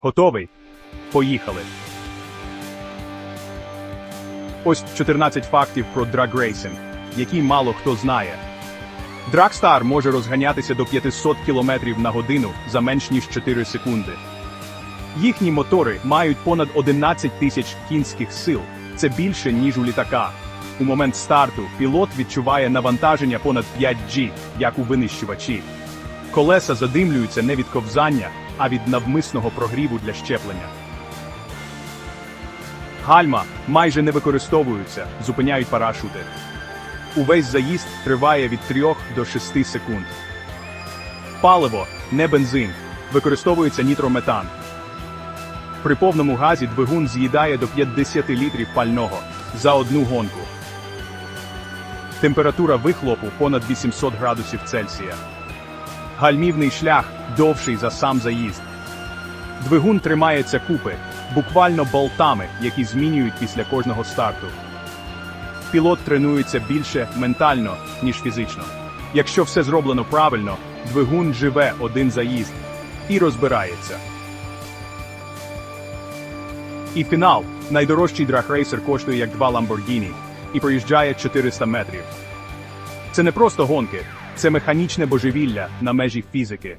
Готовий? Поїхали. Ось 14 фактів про драгрейсинг, які мало хто знає. Драгстар може розганятися до 500 км на годину за менш ніж 4 секунди. Їхні мотори мають понад 11 тисяч кінських сил. Це більше, ніж у літака. У момент старту пілот відчуває навантаження понад 5G, як у винищувачі. Колеса задимлюються не від ковзання, а від навмисного прогріву для щеплення. Гальма майже не використовуються, зупиняють парашути. Увесь заїзд триває від 3 до 6 секунд. Паливо не бензин, використовується нітрометан. При повному газі двигун з'їдає до 50 літрів пального за одну гонку. Температура вихлопу понад 800 градусів Цельсія. Гальмівний шлях довший за сам заїзд. Двигун тримається купи, буквально болтами, які змінюють після кожного старту. Пілот тренується більше ментально, ніж фізично. Якщо все зроблено правильно, двигун живе один заїзд і розбирається. І фінал найдорожчий драгрейсер коштує як два Lamborghini і проїжджає 400 метрів. Це не просто гонки, це механічне божевілля на межі фізики.